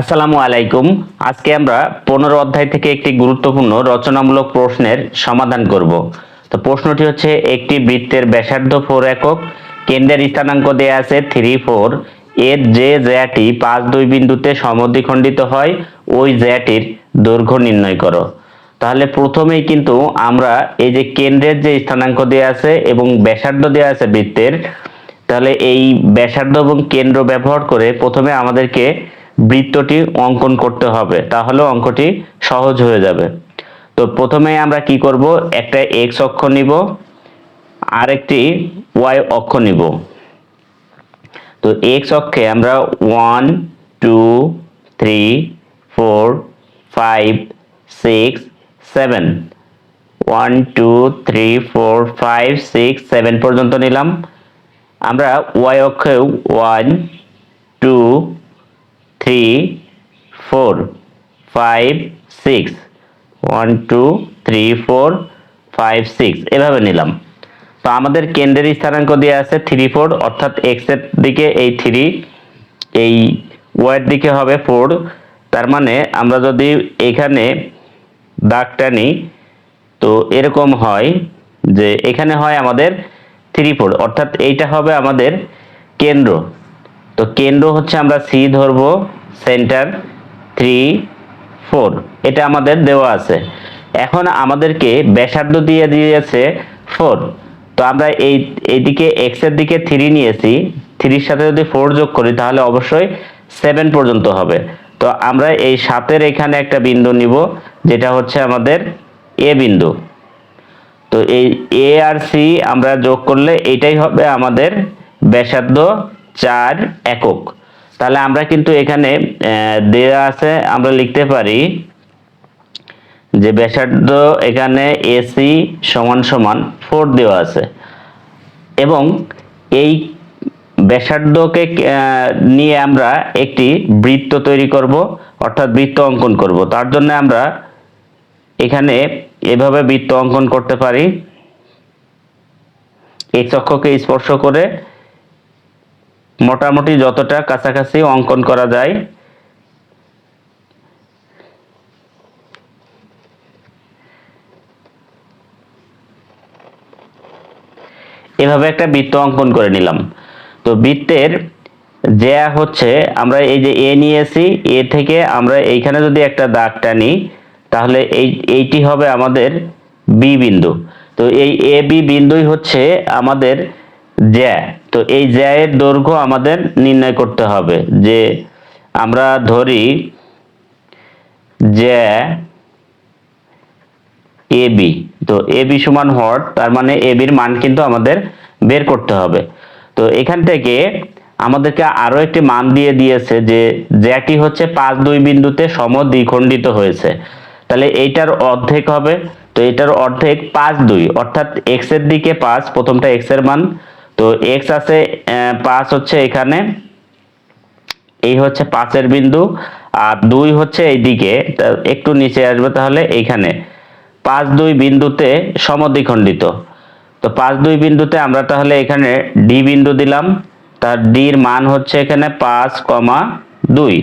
আসসালামু আলাইকুম। আজকে আমরা পনেরো অধ্যায় থেকে একটি গুরুত্বপূর্ণ রচনামূলক প্রশ্নের সমাধান করব। তো প্রশ্নটি হচ্ছে, একটি বৃত্তের ব্যাসার্ধ ফোর একক, কেন্দ্রের স্থানাঙ্ক দেয়া আছে থ্রি ফোর, এর যে জ্যাটি পাঁচ দুই বিন্দুতে সমদ্বিখণ্ডিত হয়, ওই জ্যাটির দৈর্ঘ্য নির্ণয় করো। তাহলে প্রথমেই কিন্তু আমরা এই যে কেন্দ্রের যে স্থানাঙ্ক দেওয়া আছে এবং ব্যাসার্ধ দেওয়া আছে বৃত্তের, তাহলে এই ব্যাসার্ধ এবং কেন্দ্র ব্যবহার করে প্রথমে আমাদেরকে বৃত্তটি অঙ্কন করতে হবে তাহলে অঙ্কটি সহজ হয়ে যাবে। তো প্রথমে আমরা কি করব? একটা এক্স অক্ষ নিব আর একটি ওয়াই অক্ষ নিব। তো এক্স অক্ষে আমরা one two three four five six seven one two three four five six seven পর্যন্ত নিলাম। আমরা Y অক্ষেও one two three four five six one two three four five six এভাবে নিলাম। তো আমাদের কেন্দ্রের স্থানাঙ্ক দেওয়া আছে থ্রি ফোর অর্থাৎ এক্সের দিকে এই থ্রি এই ওয়াইয়ের দিকে হবে ফোর তার মানে আমরা যদি এখানে দাগটা নিই, তো এরকম হয় যে এখানে হয় আমাদের থ্রি ফোর অর্থাৎ এইটা হবে আমাদের কেন্দ্র। তো কেন্দ্র হচ্ছে আমরা সি ধরবো। Centre three four. এটা আমাদের দেওয়া আছে। এখন আমাদেরকে ব্যাসার্ধ দিয়ে দিয়েছে ফোর। তো আমরা এই, এইদিকে এক্সের দিকে থ্রি নিয়েছি। থ্রির সাথে যদি ফোর যোগ করি, তাহলে অবশ্যই সেভেন পর্যন্ত হবে। তো আমরা এই সাতের এখানে একটা বিন্দু নিব, যেটা হচ্ছে আমাদের এ বিন্দু। তো এই এ আর সি আমরা যোগ করলে, এটাই হবে আমাদের ব্যাসার্ধ চার একক। তাহলে আমরা কিন্তু এখানে দেয়া আছে, আমরা লিখতে পারি যে ব্যাসার্ধ এখানে এসি সমান সমান ফোর দেওয়া আছে। এবং এই ব্যাসার্ধকে নিয়ে আমরা একটি বৃত্ত তৈরি করব, অর্থাৎ বৃত্ত অঙ্কন করব। তার জন্য আমরা এখানে এভাবে বৃত্ত অঙ্কন করতে পারি। এই চক্ষকে স্পর্শ করে মোটামুটি যতটা কাছাকাছি অঙ্কন করা যায়। এভাবে একটা বৃত্ত অঙ্কন করে নিলাম। তো বৃত্তের যে হচ্ছে, আমরা এই যে এ নিয়েছি, এ থেকে আমরা এইখানে যদি একটা দাগ টানি, তাহলে এই, এইটি হবে আমাদের বি বিন্দু। তো এই এ বি বিন্দুই হচ্ছে আমাদের জ্যা। তো এই জ্যায়ের দৈর্ঘ্য আমাদের নির্ণয় করতে হবে যে আমরা ধরি জ্যা এ বি। তো এ বি সমান হট, তার মানে এ বির মান কিন্তু আমাদের বের করতে হবে। তো এখান থেকে আমাদেরকে আরও একটি মান দিয়ে দিয়েছে যে জ্যাটি হচ্ছে পাঁচ দুই বিন্দুতে সম দ্বিখণ্ডিত হয়েছে। তাহলে এইটার অর্ধেক হবে। তো এটার অর্ধেক পাঁচ দুই, অর্থাৎ এক্সের দিকে পাঁচ, প্রথমটা এক্সের মান তো এক্স আছে পাঁচ হচ্ছে এখানে। এই হচ্ছে পাঁচের বিন্দু, আর দুই হচ্ছে এইদিকে। একটু নিচে আসবে তাহলে এইখানে। পাঁচ দুই বিন্দুতে সমদ্বিখণ্ডিত। তো পাঁচ দুই বিন্দুতে আমরা তাহলে এখানে ডি বিন্দু দিলাম। তার ডির মান হচ্ছে এখানে পাঁচ কমা দুই।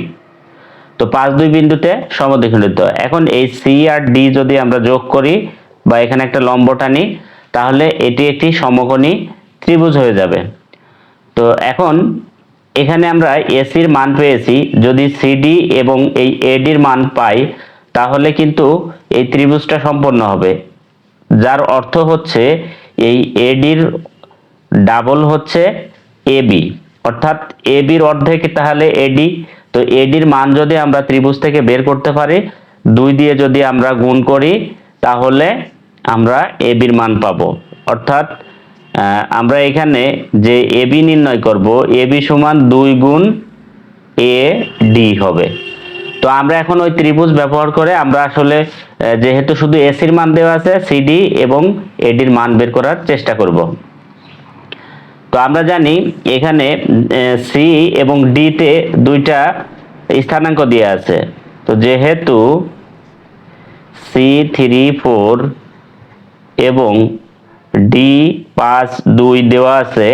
তো পাঁচ দুই বিন্দুতে সমদ্বিখণ্ডিত। এখন এই সি আর ডি যদি আমরা যোগ করি বা এখানে একটা লম্ব টানি তাহলে এটি একটি সমকোণী ত্রিভুজ হয়ে যাবে। তো এখন এখানে আমরা এসির মান পেয়েছি। যদি সিডি এবং এই এডির মান পাই, তাহলে কিন্তু এই ত্রিভুজটা সম্পন্ন হবে। যার অর্থ হচ্ছে এই এডির ডাবল হচ্ছে এবি অর্থাৎ এবির অর্ধেক তাহলে এডি তো এডির মান যদি আমরা ত্রিভুজ থেকে বের করতে পারি, দুই দিয়ে যদি আমরা গুণ করি, তাহলে আমরা এবির মান পাবো। অর্থাৎ আমরা এখানে যে এবি নির্ণয় করব এবি সমান দুই গুণ এ ডি হবে। তো আমরা এখন ওই ত্রিভুজ ব্যবহার করে আমরা আসলে যেহেতু শুধু এসির মান দেওয়া আছে সিডি এবং এডির মান বের করার চেষ্টা করব। তো আমরা জানি এখানে সি এবং ডি তে দুইটা স্থানাঙ্ক দিয়ে আছে। তো যেহেতু সি থ্রি ফোর এবং ডি পাঁচ দুই দেওয়া আছে।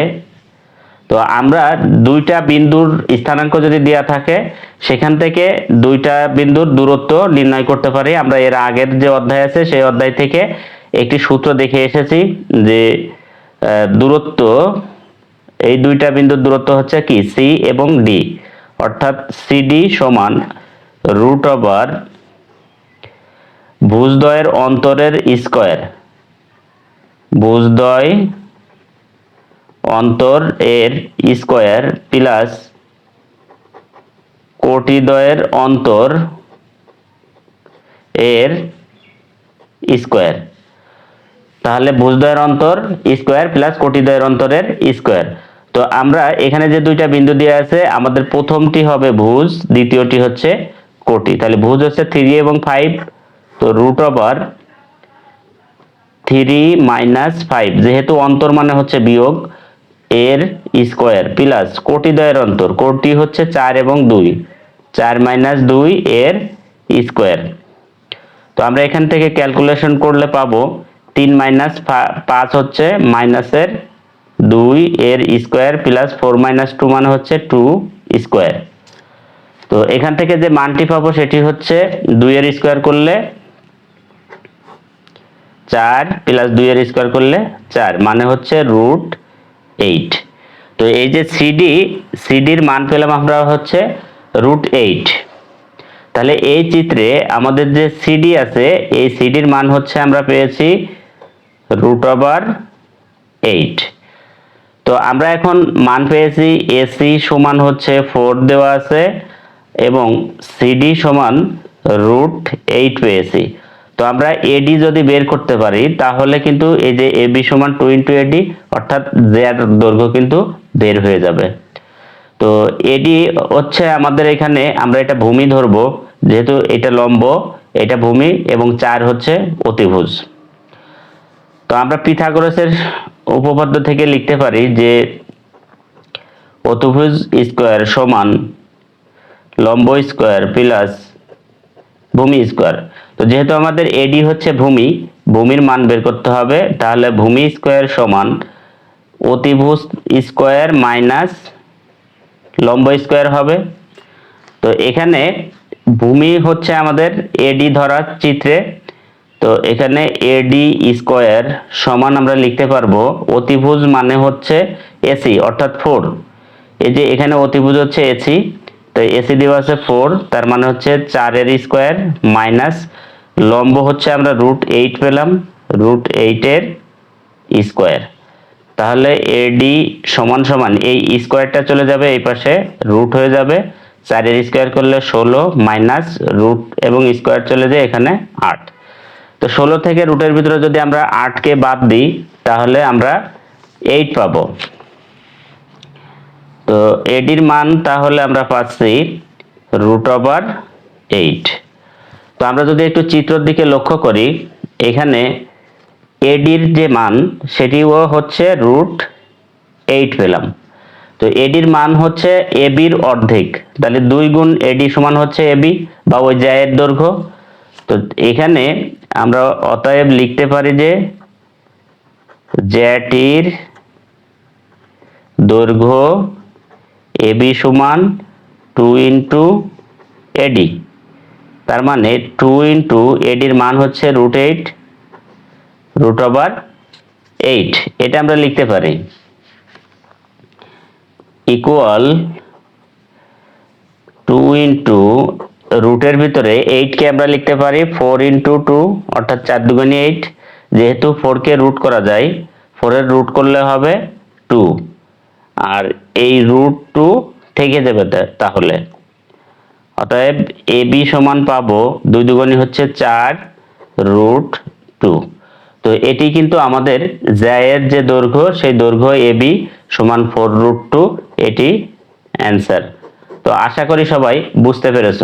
তো আমরা দুইটা বিন্দুর স্থানাঙ্ক যদি দেওয়া থাকে, সেখান থেকে দুইটা বিন্দুর দূরত্ব নির্ণয় করতে পারি। আমরা এর আগের যে অধ্যায় আছে, সেই অধ্যায় থেকে একটি সূত্র দেখে এসেছি যে দূরত্ব, এই দুইটা বিন্দুর দূরত্ব হচ্ছে কি? সি এবং ডি অর্থাৎ সিডি সমান রুট ওভার ভুজদ্বয়ের অন্তরের স্কয়ার ভুজদ্বয় অন্তর এর স্কয়ার প্লাস কোটিদ্বয়ের অন্তর এর স্কয়ার। তাহলে ভুজদ্বয়ের অন্তর স্কয়ার প্লাস কোটিদ্বয়ের অন্তরের স্কয়ার। তো আমরা এখানে যে দুইটা বিন্দু দিয়ে আছে, আমাদের প্রথমটি হবে ভুজ, দ্বিতীয়টি হচ্ছে কোটি। তাহলে ভুজ হচ্ছে থ্রি এবং ফাইভ তো root over three minus five যেহেতু অন্তর মানে হচ্ছে বিয়োগ এর স্কোয়ার প্লাস কোটিদ্বয়ের অন্তর, কোটি হচ্ছে চার এবং দুই, চার মাইনাস দুই এর স্কোয়ার তো আমরা এখান থেকে ক্যালকুলেশন করলে পাবো তিন মাইনাস পাঁচ হচ্ছে মাইনাসের দুই এর square plus four minus two মানে হচ্ছে টু স্কোয়ার তো এখান থেকে যে মানটি পাবো সেটি হচ্ছে দুইয়ের স্কোয়ার করলে চার প্লাস দুইয়ের স্কোয়ার করলে চার মানে হচ্ছে রুট এইট তো এই যে সিডি সিডির মান পেলাম আমরা হচ্ছে রুট এইট তাহলে এই চিত্রে আমাদের যে সিডি আছে, এই সিডির মান হচ্ছে আমরা পেয়েছি রুট ওভার এইট তো আমরা এখন মান পেয়েছি এসি সমান হচ্ছে ফোর দেওয়া আছে এবং সিডি সমান রুট এইট পেয়েছি। তো আমরা এডি যদি বের করতে পারি, তাহলে কিন্তু এই যে এবি সমান টু ইন্টু এডি অর্থাৎ জের দৈর্ঘ্য কিন্তু বের হয়ে যাবে। তো এডি হচ্ছে আমাদের এখানে, আমরা এটা ভূমি ধরবো, যেহেতু এটা লম্ব, এটা ভূমি এবং চার হচ্ছে অতিভুজ। তো আমরা পিথাগোরাসের উপপাদ্য থেকে লিখতে পারি যে অতিভুজ স্কোয়ার সমান লম্ব স্কোয়ার প্লাস ভূমি স্কোয়ার। তো যেহেতু আমাদের এডি হচ্ছে ভূমি, ভূমির মান বের করতে হবে, তাহলে ভূমি স্কোয়ার সমান অতিভুজ স্কোয়ার মাইনাস লম্ব স্কোয়ার হবে। তো এখানে ভূমি হচ্ছে আমাদের এডি ধরা চিত্রে, তো এখানে এডি স্কোয়ার সমান আমরা লিখতে পারব, অতিভুজ মানে হচ্ছে এসি অর্থাৎ ফোর এই যে এখানে অতিভুজ হচ্ছে এসি তো এসি দেওয়া আছে ফোর তার মানে হচ্ছে চারের স্কোয়ার মাইনাস লম্ব হচ্ছে আমরা রুট এইট পেলাম, রুট এইটের স্কোয়ার। তাহলে এডি সমান সমান, এই স্কোয়ারটা চলে যাবে এই পাশে, রুট হয়ে যাবে, চারের স্কোয়ার করলে ষোলো মাইনাস রুট এবং স্কোয়ার চলে যায় এখানে আট। তো ষোলো থেকে রুটের ভিতরে যদি আমরা আটকে বাদ দিই, তাহলে আমরা এইট পাবো। তো এডির মান তাহলে আমরা পাচ্ছি রুট ওভার এইট। তো আমরা যদি একটু চিত্রের দিকে লক্ষ্য করি, এখানে এডির যে মান, সেটিও হচ্ছে রুট এইট পেলাম। তো এডির মান হচ্ছে এবির অর্ধেক। তাহলে দুই গুণ এডি সমান হচ্ছে এবি বা ওই জায়ের দৈর্ঘ্য। তো এখানে আমরা অতএব লিখতে পারি যে জ্যাটির দৈর্ঘ্য এবি সমান টু ইন্টু এডি তার মানে টু ইন্টু এডির মান হচ্ছে root eight root over eight এটা আমরা লিখতে পারি। ইকুয়াল টু ইন্টু রুটের ভিতরে এইটকে আমরা লিখতে পারি ফোর ইন্টু টু অর্থাৎ চার দুগুণে এইট যেহেতু ফোরকে রুট করা যায় ফোরের রুট করলে হবে টু আর এই রুট টু থেকে যাবে তাহলে। অতএব এ বি সমান পাবো দুই দুগুণি হচ্ছে চার রুট টু। তো এটি কিন্তু আমাদের জ্যায়ের যে দৈর্ঘ্য, সেই দৈর্ঘ্য এ বি সমান ফোর রুট টু, এটি অ্যান্সার। তো আশা করি সবাই বুঝতে পেরেছ।